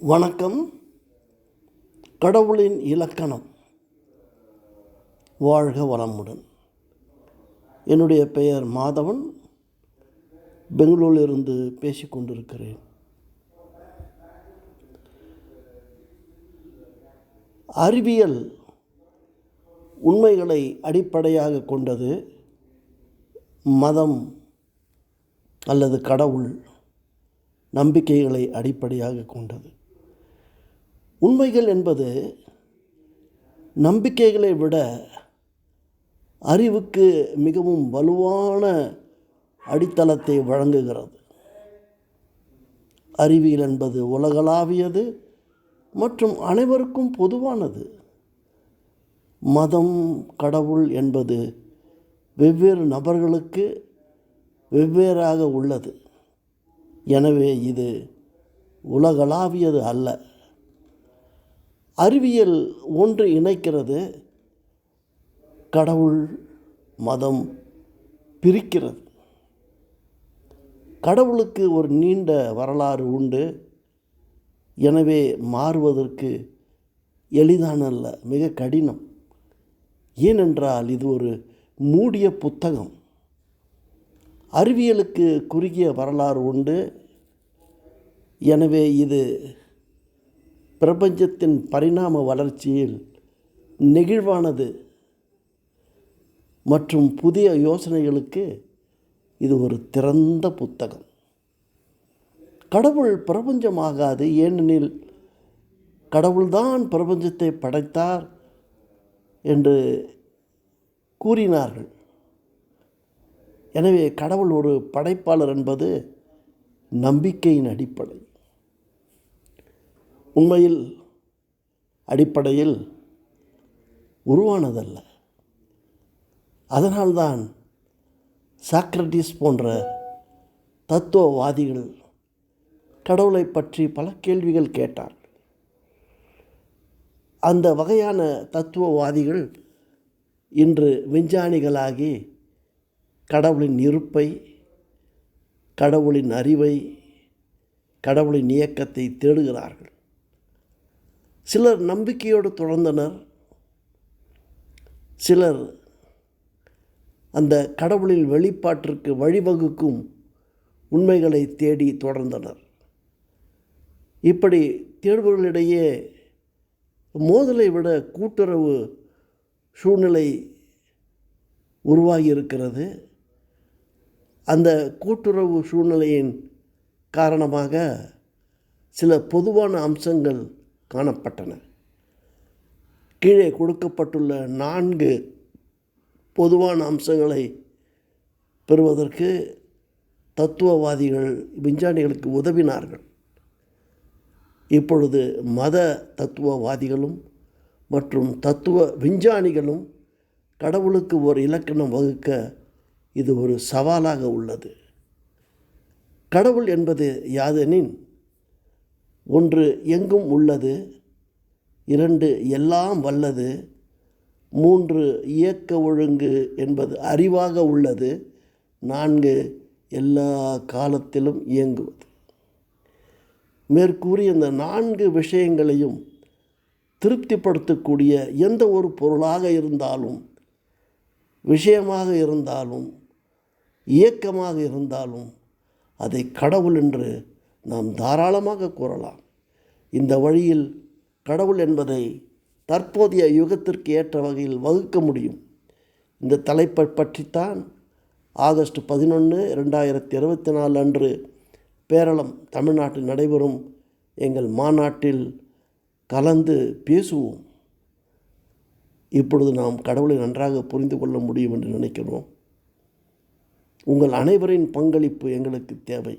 வணக்கம். கடவுளின் இலக்கணம். வாழ்க வளமுடன். என்னுடைய பெயர் மாதவன். பெங்களூரிலிருந்து பேசிக்கொண்டிருக்கிறேன் அறிவியல் உண்மைகளை அடிப்படையாக கொண்டது மதம் அல்லது கடவுள் நம்பிக்கைகளை அடிப்படையாக கொண்டது. உண்மைகள் என்பது நம்பிக்கைகளை விட அறிவுக்கு மிகவும் வலுவான அடித்தளத்தை வழங்குகிறது. அறிவியல் என்பது உலகளாவியது மற்றும் அனைவருக்கும் பொதுவானது. மதம் கடவுள் என்பது வெவ்வேறு நபர்களுக்கு வெவ்வேறாக உள்ளது. எனவே இது உலகளாவியது அல்ல. அறிவியல் ஒன்று இணைக்கிறது கடவுள் மதம் பிரிக்கிறது. கடவுளுக்கு ஒரு நீண்ட வரலாறு உண்டு. எனவே மாறுவதற்கு எளிதானல்ல மிக கடினம். ஏனென்றால் இது ஒரு மூடிய புத்தகம். அறிவியலுக்கு குறுகிய வரலாறு உண்டு. எனவே இது பிரபஞ்சத்தின் பரிணாம வளர்ச்சியில் நெகிழ்வானது மற்றும் புதிய யோசனைகளுக்கு இது ஒரு திறந்த புத்தகம். கடவுள் பிரபஞ்சமாகாது ஏனெனில் கடவுள்தான் பிரபஞ்சத்தை படைத்தார் என்று கூறினார்கள். எனவே கடவுள் ஒரு படைப்பாளர் என்பது நம்பிக்கையின் அடிப்படை. உண்மையில் அடிப்படையில் உருவானதல்ல. அதனால்தான் சாக்ரட்டிஸ் போன்ற தத்துவவாதிகள் கடவுளை பற்றி பல கேள்விகள் கேட்டார். அந்த வகையான தத்துவவாதிகள் இன்று விஞ்ஞானிகளாகி கடவுளின் இருப்பை கடவுளின் அறிவை கடவுளின் இயக்கத்தை தேடுகிறார்கள். சிலர் நம்பிக்கையோடு தொடர்ந்தனர் சிலர் அந்த கடவுளின் வெளிப்பாட்டிற்கு வழிவகுக்கும் உண்மைகளை தேடி தொடர்ந்தனர். இப்படி தேடுபவர்களிடையே மோதலை விட கூட்டுறவு சூழ்நிலை உருவாகி இருக்கிறது அந்த கூட்டுறவு சூழ்நிலையின் காரணமாக சில பொதுவான அம்சங்கள் காணப்பட்டன. கீழே கொடுக்கப்பட்டுள்ள நான்கு பொதுவான அம்சங்களை பெறுவதற்கு தத்துவவாதிகள் விஞ்ஞானிகளுக்கு உதவினார்கள். இப்பொழுது மத தத்துவவாதிகளும் மற்றும் தத்துவ விஞ்ஞானிகளும் கடவுளுக்கு ஒரு இலக்கணம் வகுக்க இது ஒரு சவாலாக உள்ளது. கடவுள் என்பது யாதெனின் ஒன்று எங்கும் உள்ளது இரண்டு எல்லாம் வல்லது மூன்று இயக்க ஒழுங்கு என்பது அறிவாக உள்ளது நான்கு எல்லா காலத்திலும் இயங்குவது. மேற்கூறிய இந்த நான்கு விஷயங்களையும் திருப்திப்படுத்தக்கூடிய எந்த ஒரு பொருளாக இருந்தாலும் விஷயமாக இருந்தாலும் இயக்கமாக இருந்தாலும் அதை கடவுள் என்று நாம் தாராளமாக கூறலாம். இந்த வழியில் கடவுள் என்பதை தற்போதைய யுகத்திற்கு ஏற்ற வகையில் வகுக்க முடியும். இந்த தலைப்பை பற்றித்தான் ஆகஸ்ட் பதினொன்று ரெண்டாயிரத்தி இருபத்தி நாலு அன்று பேரளம் தமிழ்நாட்டில் நடைபெறும். எங்கள் மாநாட்டில் கலந்து பேசுவோம். இப்பொழுது நாம் கடவுளை நன்றாக புரிந்து கொள்ள முடியும் என்று நினைக்கிறோம். உங்கள் அனைவரின் பங்களிப்பு எங்களுக்கு தேவை.